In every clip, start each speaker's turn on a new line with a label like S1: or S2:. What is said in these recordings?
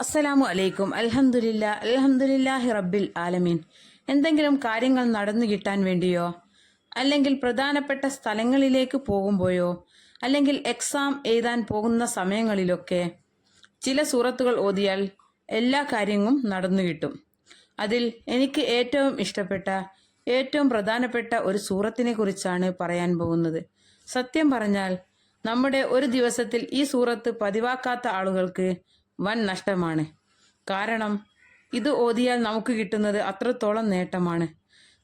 S1: അസ്സലാമു അലൈക്കും. അലഹമില്ല അൽഹംദുലില്ലാഹി റബ്ബിൽ ആലമീൻ. എന്തെങ്കിലും കാര്യങ്ങൾ നടന്നു കിട്ടാൻ വേണ്ടിയോ അല്ലെങ്കിൽ പ്രധാനപ്പെട്ട സ്ഥലങ്ങളിലേക്ക് പോകുമ്പോഴോ അല്ലെങ്കിൽ എക്സാം എഴുതാൻ പോകുന്ന സമയങ്ങളിലൊക്കെ ചില സൂറത്തുകൾ ഓതിയാൽ എല്ലാ കാര്യങ്ങളും നടന്നു കിട്ടും. അതിൽ എനിക്ക് ഏറ്റവും ഇഷ്ടപ്പെട്ട ഏറ്റവും പ്രധാനപ്പെട്ട ഒരു സൂറത്തിനെ കുറിച്ചാണ് പറയാൻ പോകുന്നത്. സത്യം പറഞ്ഞാൽ നമ്മുടെ ഒരു ദിവസത്തിൽ ഈ സൂറത്ത് പതിവാക്കാത്ത ആളുകൾക്ക് വൻ നഷ്ടമാണ്. കാരണം ഇത് ഓതിയാൽ നമുക്ക് കിട്ടുന്നത് അത്രത്തോളം നേട്ടമാണ്.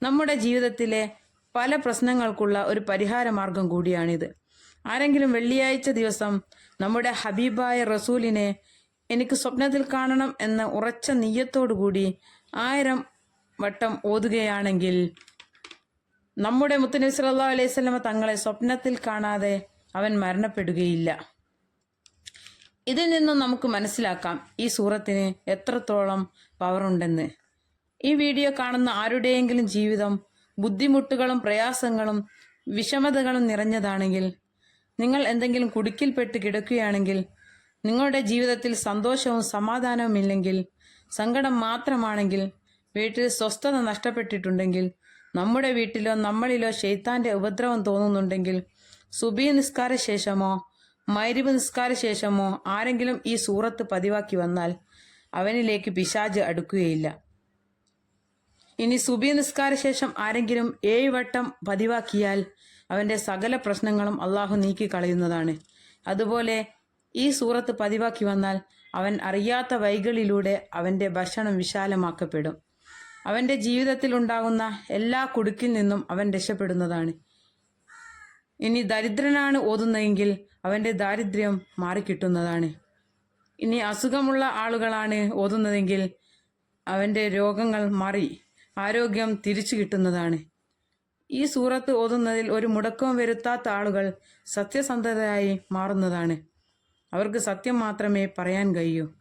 S1: നമ്മുടെ ജീവിതത്തിലെ പല പ്രശ്നങ്ങൾക്കുള്ള ഒരു പരിഹാര മാർഗം കൂടിയാണിത്. ആരെങ്കിലും വെള്ളിയാഴ്ച ദിവസം നമ്മുടെ ഹബീബായ റസൂലിനെ എനിക്ക് സ്വപ്നത്തിൽ കാണണം എന്ന ഉറച്ച നീയത്തോടുകൂടി ആയിരം വട്ടം ഓതുകയാണെങ്കിൽ നമ്മുടെ മുത്തനബി സല്ലല്ലാഹു അലൈഹി വസല്ലമ തങ്ങളെ സ്വപ്നത്തിൽ കാണാതെ അവൻ മരണപ്പെടുകയില്ല. ഇതിൽ നിന്നും നമുക്ക് മനസ്സിലാക്കാം ഈ സൂറത്തിന് എത്രത്തോളം പവറുണ്ടെന്ന് ഈ വീഡിയോ കാണുന്ന ആരുടെയെങ്കിലും ജീവിതം ബുദ്ധിമുട്ടുകളും പ്രയാസങ്ങളും വിഷമതകളും നിറഞ്ഞതാണെങ്കിൽ നിങ്ങൾ എന്തെങ്കിലും കുടുക്കിൽപ്പെട്ട് കിടക്കുകയാണെങ്കിൽ നിങ്ങളുടെ ജീവിതത്തിൽ സന്തോഷവും സമാധാനവും ഇല്ലെങ്കിൽ സങ്കടം മാത്രമാണെങ്കിൽ വീട്ടിൽ സ്വസ്ഥത നഷ്ടപ്പെട്ടിട്ടുണ്ടെങ്കിൽ നമ്മുടെ വീട്ടിലോ നമ്മളിലോ ശൈത്താന്റെ ഉപദ്രവം തോന്നുന്നുണ്ടെങ്കിൽ സുബി നിസ്കാര ശേഷമോ മൈരിബ് നിസ്കാര ശേഷമോ ആരെങ്കിലും ഈ സൂറത്ത് പതിവാക്കി വന്നാൽ അവനിലേക്ക് പിശാജ് അടുക്കുകയില്ല. ഇനി സുബി നിസ്കാര ശേഷം ആരെങ്കിലും ഏഴ് വട്ടം പതിവാക്കിയാൽ അവന്റെ സകല പ്രശ്നങ്ങളും അള്ളാഹു നീക്കി കളയുന്നതാണ് അതുപോലെ ഈ സൂറത്ത് പതിവാക്കി വന്നാൽ അവൻ അറിയാത്ത വൈകളിലൂടെ അവന്റെ ഭക്ഷണം വിശാലമാക്കപ്പെടും. അവന്റെ ജീവിതത്തിൽ ഉണ്ടാകുന്ന എല്ലാ കുടുക്കിൽ നിന്നും അവൻ രക്ഷപ്പെടുന്നതാണ്. ഇനി ദരിദ്രനാണ് ഓതുന്നതെങ്കിൽ അവന്റെ ദാരിദ്ര്യം മാറിക്കിട്ടുന്നതാണ്. ഇനി അസുഖമുള്ള ആളുകളാണ് ഓതുന്നതെങ്കിൽ അവന്റെ രോഗങ്ങൾ മാറി ആരോഗ്യം തിരിച്ചു കിട്ടുന്നതാണ്. ഈ സൂറത്ത് ഓതുന്നതിൽ ഒരു മുടക്കവും വരുത്താത്ത ആളുകൾ സത്യസന്ധതയായി മാറുന്നതാണ്. അവർക്ക് സത്യം മാത്രമേ പറയാൻ കഴിയൂ.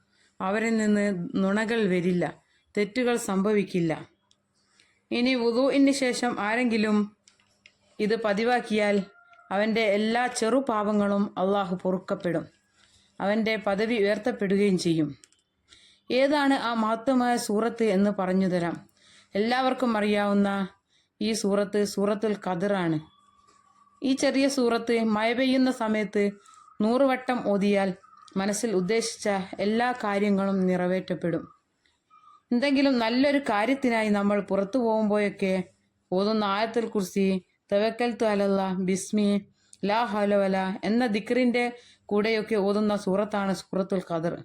S1: അവരിൽ നിന്ന് നുണകൾ വരില്ല. തെറ്റുകൾ സംഭവിക്കില്ല. ഇനി വുദുവിന് ശേഷം ആരെങ്കിലും ഇത് പതിവാക്കിയാൽ അവന്റെ എല്ലാ ചെറുപാപങ്ങളും അള്ളാഹു പൊറുക്കപ്പെടും. അവന്റെ പദവി ഉയർത്തപ്പെടുകയും ചെയ്യും. ഏതാണ് ആ മഹത്വമായ സൂറത്ത് എന്ന് പറഞ്ഞു തരാം. എല്ലാവർക്കും അറിയാവുന്ന ഈ സൂറത്ത് സൂറത്തുൽ കതിറാണ് ഈ ചെറിയ സൂറത്ത് മഴ പെയ്യുന്ന സമയത്ത് നൂറുവട്ടം ഓതിയാൽ മനസ്സിൽ ഉദ്ദേശിച്ച എല്ലാ കാര്യങ്ങളും നിറവേറ്റപ്പെടും. എന്തെങ്കിലും നല്ലൊരു കാര്യത്തിനായി നമ്മൾ പുറത്തു പോകുമ്പോഴൊക്കെ ഓതുന്ന ആയത്തിൽ കുർസി തവക്കൽ അലല്ല ബിസ്മി ലാ ഹലവല എന്ന ദിക്റിന്റെ കൂടെയൊക്കെ ഓതുന്ന സൂറത്താണ് സൂറത്തുൽ ഖദർ.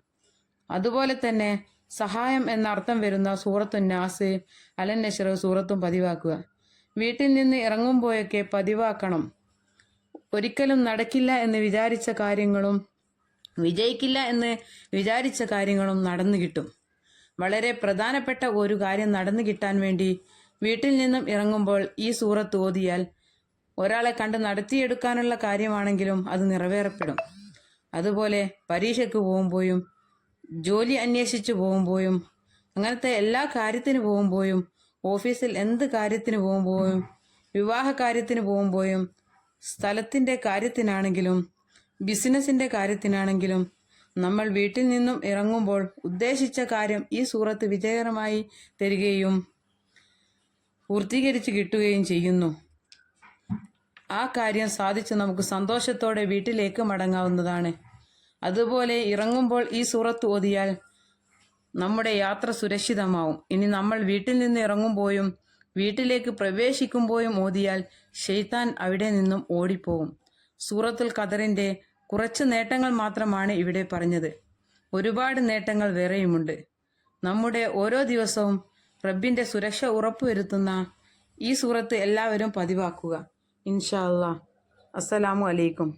S1: അതുപോലെ തന്നെ സഹായം എന്ന അർത്ഥം വരുന്ന സൂറത്തു നാസ് അലൻ നഷർ സൂറത്തും പതിവാക്കുക. വീട്ടിൽ നിന്ന് ഇറങ്ങുമ്പോഴൊക്കെ പതിവാക്കണം. ഒരിക്കലും നടക്കില്ല എന്ന് വിചാരിച്ച കാര്യങ്ങളും വിജയിക്കില്ല എന്ന് വിചാരിച്ച കാര്യങ്ങളും നടന്നു കിട്ടും. വളരെ പ്രധാനപ്പെട്ട ഒരു കാര്യം നടന്നു കിട്ടാൻ വേണ്ടി വീട്ടിൽ നിന്നും ഇറങ്ങുമ്പോൾ ഈ സൂറത്ത് ഓതിയാൽ ഒരാളെ കണ്ട് നടത്തിയെടുക്കാനുള്ള കാര്യമാണെങ്കിലും അത് നിറവേറപ്പെടും. അതുപോലെ പരീക്ഷയ്ക്ക് പോകുമ്പോഴും ജോലി അന്വേഷിച്ചു പോകുമ്പോഴും അങ്ങനത്തെ എല്ലാ കാര്യത്തിന് പോകുമ്പോഴും ഓഫീസിൽ എന്ത് കാര്യത്തിന് പോകുമ്പോഴും വിവാഹ കാര്യത്തിന് പോകുമ്പോഴും സ്ഥലത്തിന്റെ കാര്യത്തിനാണെങ്കിലും ബിസിനസിന്റെ കാര്യത്തിനാണെങ്കിലും നമ്മൾ വീട്ടിൽ നിന്നും ഇറങ്ങുമ്പോൾ ഉദ്ദേശിച്ച കാര്യം ഈ സൂറത്ത് വിജയകരമായി തരികയും പൂർത്തീകരിച്ച് കിട്ടുകയും ചെയ്യുന്നു. ആ കാര്യം സാധിച്ച് നമുക്ക് സന്തോഷത്തോടെ വീട്ടിലേക്ക് മടങ്ങാവുന്നതാണ്. അതുപോലെ ഇറങ്ങുമ്പോൾ ഈ സൂറത്ത് ഓതിയാൽ നമ്മുടെ യാത്ര സുരക്ഷിതമാവും. ഇനി നമ്മൾ വീട്ടിൽ നിന്ന് ഇറങ്ങുമ്പോഴും വീട്ടിലേക്ക് പ്രവേശിക്കുമ്പോഴും ഓതിയാൽ ഷെയ്ത്താൻ അവിടെ നിന്നും ഓടിപ്പോകും സൂറത്തുൽ ഖദറിന്റെ കുറച്ച് നേട്ടങ്ങൾ മാത്രമാണ് ഇവിടെ പറഞ്ഞത്. ഒരുപാട് നേട്ടങ്ങൾ വേറെയുമുണ്ട്. നമ്മുടെ ഓരോ ദിവസവും റബ്ബിന്റെ സുരക്ഷ ഉറപ്പുവരുത്തുന്ന ഈ സൂറത്ത് എല്ലാവരും പതിവാക്കുക. ഇൻഷാ അല്ലാ അസ്സലാമു അലൈക്കും